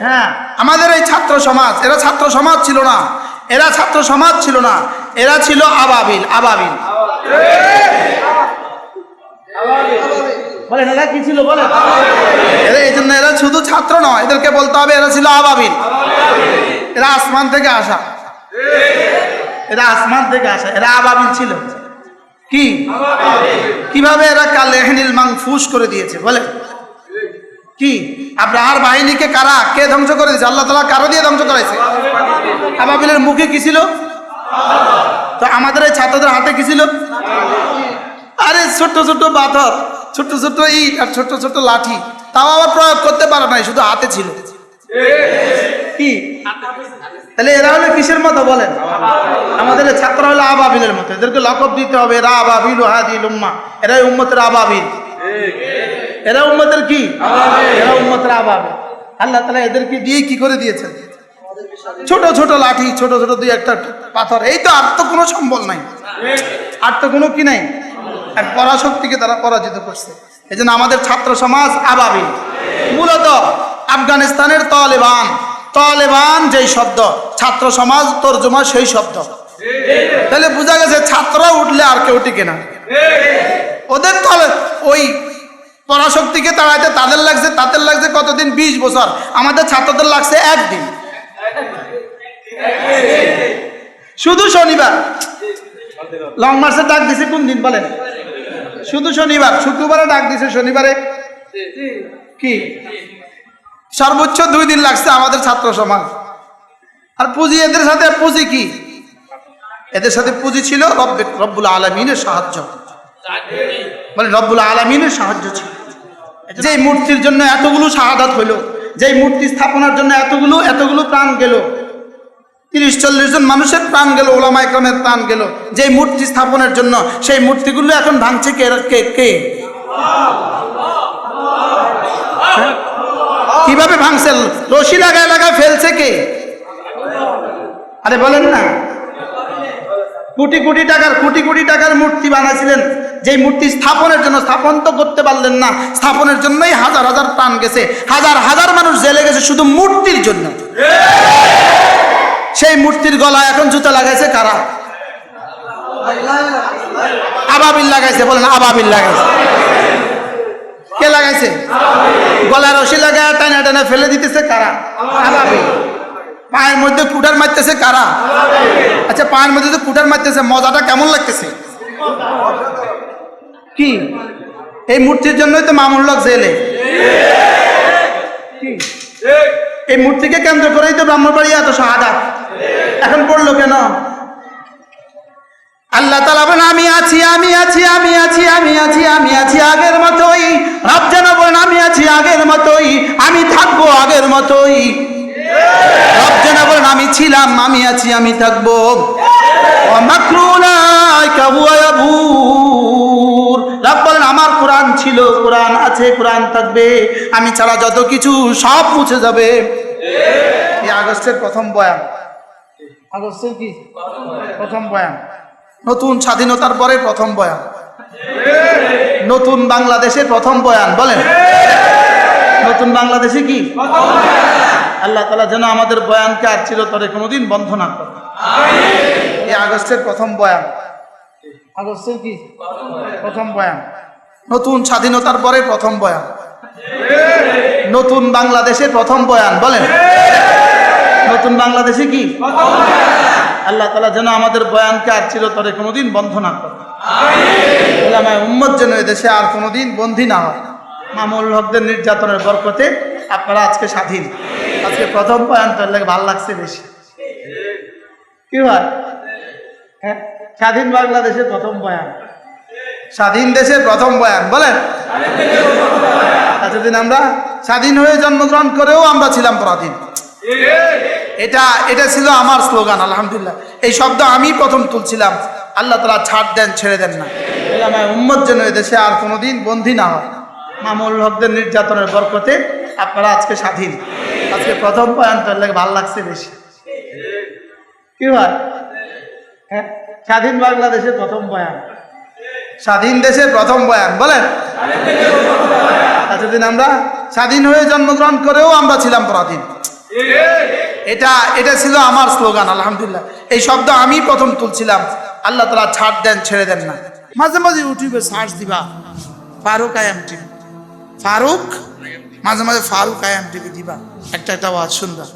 হ্যাঁ। আমাদের এই ছাত্র সমাজ, এরা ছাত্র সমাজ ছিল না। এরা ছাত্র সমাজ ছিল না। এরা ছিল আবাবিল আবাবিল। এরা এই জন্য এরা শুধু ছাত্র নয়, এদেরকে বলতে হবে এরা ছিল আবাবিল। এরা আসমান থেকে আসা। এরা আসমান থেকে আসা, এরা আবাবিল ছিল। কি? কীভাবে এরা কালেহনিল মাংফুস করে দিয়েছে? বলে কি? আব্রাহার বাহিনীকে কারা? কে ধ্বংস করে দিয়েছে আল্লাহ তালা কারও দিয়ে ধ্বংস করাইছে? আবাবিলের মুখে কি ছিল? তো আমাদের এই ছাত্রদের হাতে কি ছিল? আরে ছোট্ট ছোট্ট পাথর, ছোট্ট ছোট্ট ইট আর ছোট্ট ছোট্ট লাঠি। তাও আবার প্রয়োগ করতে পারে নাই, শুধু হাতে ছিল। কি? তাহলে এরা হলো কিসের মতো বলেন? আমাদের ছাত্র হলো আবাবিলের মতো। এদেরকে লকব দিতে হবে, এরা আবাবিল হাদিল উম্মা। এরাই উম্মতের আবাবিল। এরা উম্মতের কি? এরা উম্মতের আবাবিল আল্লাহ তালা এদেরকে দিয়ে কি করে দিয়েছেন? ছোট ছোট লাঠি ছোট ছোট দুই একটা পাথর এই তো আর তো কোনো সম্বল নাই। আর তো কোনো কি নাই? এক পরাশক্তিকে তারা পরাজিত করছে। এই জন্য আমাদের ছাত্র সমাজ আবাবিল মূলত আফগানিস্তানের তলেবান। তলেবান যেই শব্দ ছাত্র সমাজ তর্জমা সেই শব্দ। তাহলে বোঝা গেছে ছাত্ররা উঠলে আর কেউ টিকে না। ওদের তলে ওই পরাশক্তিকে তাড়াইতে তাদের লাগছে তাদের লাগছে কতদিন? বিশ বছর। আমাদের ছাত্রদের লাগছে একদিন। শুধু শনিবার। লং মার্চের ডাক দিছে কোন দিন বলেন? শুধু শনিবার। শুক্রবারে ডাক দিছে শনিবারে। কি? সর্বোচ্চ দুই দিন লাগছে আমাদের ছাত্র সমাজ। আর পুঁজি, এদের সাথে পুঁজি কি? এদের সাথে পুঁজি ছিল রব্বে রব্বুল আলমিনের সাহায্য। মানে রব্বুল আলমিনের সাহায্য ছিল। যে মূর্তির জন্য এতগুলো শাহাদাত হইল যেই মূর্তি স্থাপনার জন্য এতগুলো এতগুলো প্রাণ গেল। তিরিশ, চল্লিশ জন মানুষের প্রাণ গেল, ওলামা একরমের প্রাণ গেল। যেই মূর্তি স্থাপনের জন্য, সেই মূর্তিগুলো এখন ভাঙছে কে কে কে? হ্যাঁ? কীভাবে ভাঙছে? রশি লাগায় লাগায় ফেলছে কে? আরে বলেন না। কোটি কোটি টাকার, কোটি কোটি টাকার মূর্তি বানাইছিলেন। যেই মূর্তি স্থাপনের জন্য স্থাপন তো করতে পারলেন না, স্থাপনের জন্যই হাজার হাজার প্রাণ গেছে, হাজার হাজার মানুষ জেলে গেছে শুধু মূর্তির জন্য। সেই মূর্তির গলায় এখন জুতা লাগাইছে কারা? আবাবিল লাগাইছে, বলেন আবাবিল লাগাইছে। কে লাগাইছে? গলায় রশি লাগায় টানা টানা ফেলে দিতেছে কারা? আবাবিল। পায়ের মধ্যে কুটার মারতেছে কারা? আচ্ছা পায়ের মধ্যে তো কুটার মারতেছে, মজাটা কেমন লাগতেছে? কি? এই মূর্তির জন্যই তো মামুল লোক জেলে। এই মূর্তিকে কেন্দ্র করেই তো ব্রাহ্মণবাড়ি এত শাহাদাত। এখন পড়ল কেন? আল্লাহ তালা বলেন, আমি আছি আমি আছি আমি আছি আমি আছি আমি আছি আগের মতোই। রব যেন বলেন, আমি আছি আগের মতোই, আমি থাকব আগের মতোই। রব যেন বলেন, আমি ছিলাম, আমি আছি, আমি থাকব। অমাকরুনাইকা হুয়া ইয়াবুর। রব বলেন আমার কোরআন ছিল কোরআন আছে কোরআন থাকবে। আমি ছাড়া যত কিছু সব মুছে যাবে। এই আগস্টের প্রথম বয়ান। আগস্টের কি? প্রথম বয়ান। নতুন স্বাধীনতার পরে প্রথম বয়ান। নতুন বাংলাদেশের প্রথম বয়ান বলেন। নতুন বাংলাদেশে কি? আল্লাহ তালা যেন আমাদের বয়ানকে আর চিরতরে কোনোদিন বন্ধ না করে। এই আগস্টের প্রথম বয়ান। আগস্টের কি? প্রথম বয়ান। নতুন স্বাধীনতার পরে প্রথম বয়ান। নতুন বাংলাদেশে প্রথম বয়ান, বলেন। নতুন বাংলাদেশে কি? আল্লাহ তালা যেন আমাদের বয়ানকে আর চিরতরে কোনোদিন বন্ধ না করে। ওলামায় উম্মত যেন এদেশে আর কোনোদিন বন্দী না হয়। মামুল হকদের নির্যাতনের বরকতে আপনারা আজকে স্বাধীন। আজকে প্রথম বয়ান তো লাগে ভালো লাগছে বেশি। কি হয় হ্যাঁ? স্বাধীন বাংলাদেশের প্রথম বয়ান। স্বাধীন দেশের প্রথম বয়ান, বলেন। এতদিন আমরা স্বাধীন হয়ে জন্মগ্রহণ করেও আমরা ছিলাম পরাধীন। এটা এটা ছিল আমার স্লোগান, আলহামদুলিল্লাহ। এই শব্দ আমি প্রথম তুলছিলাম। আল্লাহ তালা ছাড় দেন, ছেড়ে দেন না। উম্মত যেন এদেশে আর কোনোদিন বন্দী না হয়। মামুল হকদের নির্যাতনের বরকতে আপনারা আজকে স্বাধীন। আজকে প্রথম বয়ান তো লাগে ভালো লাগছে বেশি। কি হয় হ্যাঁ? স্বাধীন বাংলাদেশের প্রথম বয়ান। স্বাধীন দেশের প্রথম বয়ান, বলেন। এতদিন আমরা স্বাধীন হয়ে জন্মগ্রহণ করেও আমরা ছিলাম পরাধীন। এটা এটা ছিল আমার স্লোগান, আলহামদুলিল্লাহ। এই শব্দ আমি প্রথম তুলছিলাম। আল্লাহ তালা ছাড় দেন, ছেড়ে দেন না। মাঝে মাঝে ইউটিউবে সার্চ দিবা, ফারুক আয়াম টিভি ফারুক, মাঝে মাঝে ফারুক আয়াম টিভি দিবা। একটা একটা আওয়াজ সুন্দর